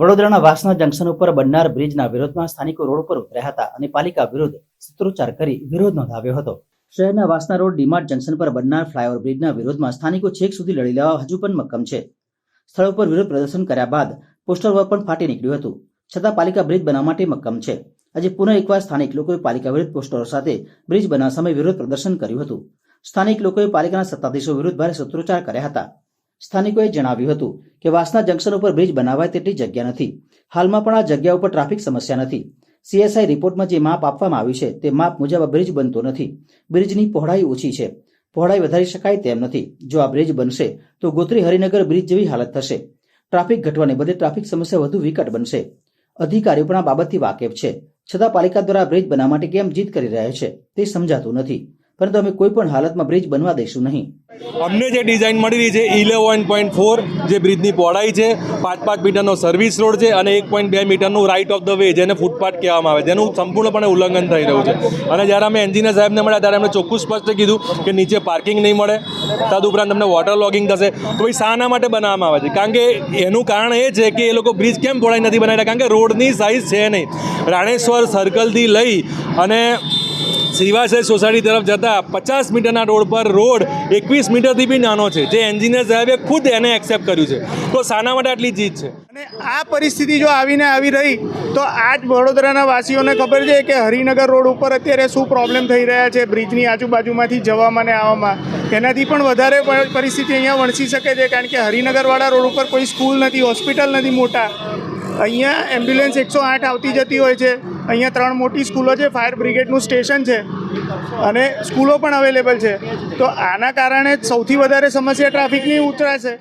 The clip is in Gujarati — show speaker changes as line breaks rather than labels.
વડોદરાના વાસના જંકશન ઉપર બનનાર બ્રિજના વિરોધમાં સ્થાનિકો રોડ પર ઉતર્યા હતા અને પાલિકા વિરુદ્ધ સૂત્રોચ્ચાર કરી વિરોધ નોંધાવ્યો હતો. શહેરના વાસના રોડ ડીમાર્ટ જંકશન પર બનનાર ફ્લાયઓવર બ્રિજના વિરોધમાં સ્થાનિકો છેક સુધી લડી લેવા હજુ પણ મક્કમ છે. સ્થળ ઉપર વિરોધ પ્રદર્શન કર્યા બાદ પોસ્ટર વર્ક પણ ફાટી નીકળ્યું હતું. છતાં પાલિકા બ્રિજ બનાવવા માટે મક્કમ છે. આજે પુનઃ એકવાર સ્થાનિક લોકોએ પાલિકા વિરુદ્ધ પોસ્ટરો સાથે બ્રિજ બનાવવા સામે વિરોધ પ્રદર્શન કર્યું હતું. સ્થાનિક લોકોએ પાલિકાના સત્તાધીશો વિરુદ્ધ ભારે સૂત્રોચ્ચાર કર્યા હતા. સ્થાનિકોએ જણાવ્યું હતું કે વાસના જંકશન ઉપર બ્રિજ બનાવાય તેટલી જગ્યા નથી. હાલમાં પણ આ જગ્યા ઉપર ટ્રાફિક સમસ્યા નથી. સીએસઆઈ રિપોર્ટમાં જે માપ આપવામાં આવ્યું છે તે માપ મુજબ આ બ્રિજ બનતો નથી. બ્રિજની પહોળાઈ ઓછી છે. પહોળાઈ વધારી શકાય તેમ નથી. જો આ બ્રિજ બનશે, તો ગોત્રી હરિનગર બ્રિજ જેવી હાલત થશે. ટ્રાફિક ઘટવાને બદલે ટ્રાફિક સમસ્યા વધુ વિકટ બનશે. અધિકારીઓ પણ આ બાબતથી વાકેફ છે. છતાં પાલિકા દ્વારા બ્રિજ બનાવવા માટે કેમ જીદ કરી રહ્યા છે, તે સમજાતું નથી. પરંતુ અમે કોઈ પણ હાલતમાં બ્રિજ બનવા દઈશું નહીં.
અમને જે ડિઝાઇન મળી રહી છે ઇલેવન પોઈન્ટ ફોર જે બ્રિજની પહોળાઈ છે પાંચ પાંચ મીટરનો સર્વિસ રોડ છે અને એક પોઈન્ટ બે મીટરનું રાઇટ ઓફ ધ વે જેને ફૂટપાથ કહેવામાં આવે જેનું સંપૂર્ણપણે ઉલ્લંઘન થઈ રહ્યું છે. અને જ્યારે અમે એન્જિનિયર સાહેબને મળ્યા, ત્યારે એમણે ચોખ્ખું સ્પષ્ટ કીધું કે નીચે પાર્કિંગ નહીં મળે. તદુપરાંત તમને વોટર લોગિંગ થશે. તો ભાઈ શાના માટે બનાવવામાં આવે છે. કારણ કે એનું કારણ એ છે કે એ લોકો બ્રિજ કેમ પહોળાઈ નથી બનાવ્યા? કારણ કે રોડની સાઇઝ છે નહીં. રાણેશ્વર સર્કલથી લઈ અને શ્રીવાસેજ સોસાયટી તરફ જતા પચાસ મીટરના રોડ પર રોડ એકવીસ મીટરથી બી નાનો છે. જે એન્જિનિયર સાહેબે ખુદ એને એક્સેપ્ટ કર્યું છે. તો શાના માટે આટલી જીત છે?
અને આ પરિસ્થિતિ જો આવીને આવી રહી, તો આ જ વડોદરાના વાસીઓને ખબર છે કે હરિનગર રોડ ઉપર અત્યારે શું પ્રોબ્લેમ થઈ રહ્યા છે? બ્રિજની આજુબાજુમાંથી જવામાં ને આવવામાં. એનાથી પણ વધારે પરિસ્થિતિ અહીંયા વણસી શકે છે, કારણ કે હરિનગરવાળા રોડ ઉપર કોઈ સ્કૂલ નથી, હોસ્પિટલ નથી મોટા. અહીંયા એમ્બ્યુલન્સ એકસો આઠ આવતી જતી હોય છે. અહીંયા ત્રણ મોટી સ્કૂલો છે, ફાયર બ્રિગેડનું સ્ટેશન છે અને સ્કૂલો પણ અવેલેબલ છે. તો આના કારણે સૌથી વધારે સમસ્યા ટ્રાફિકની ઉતરાશે.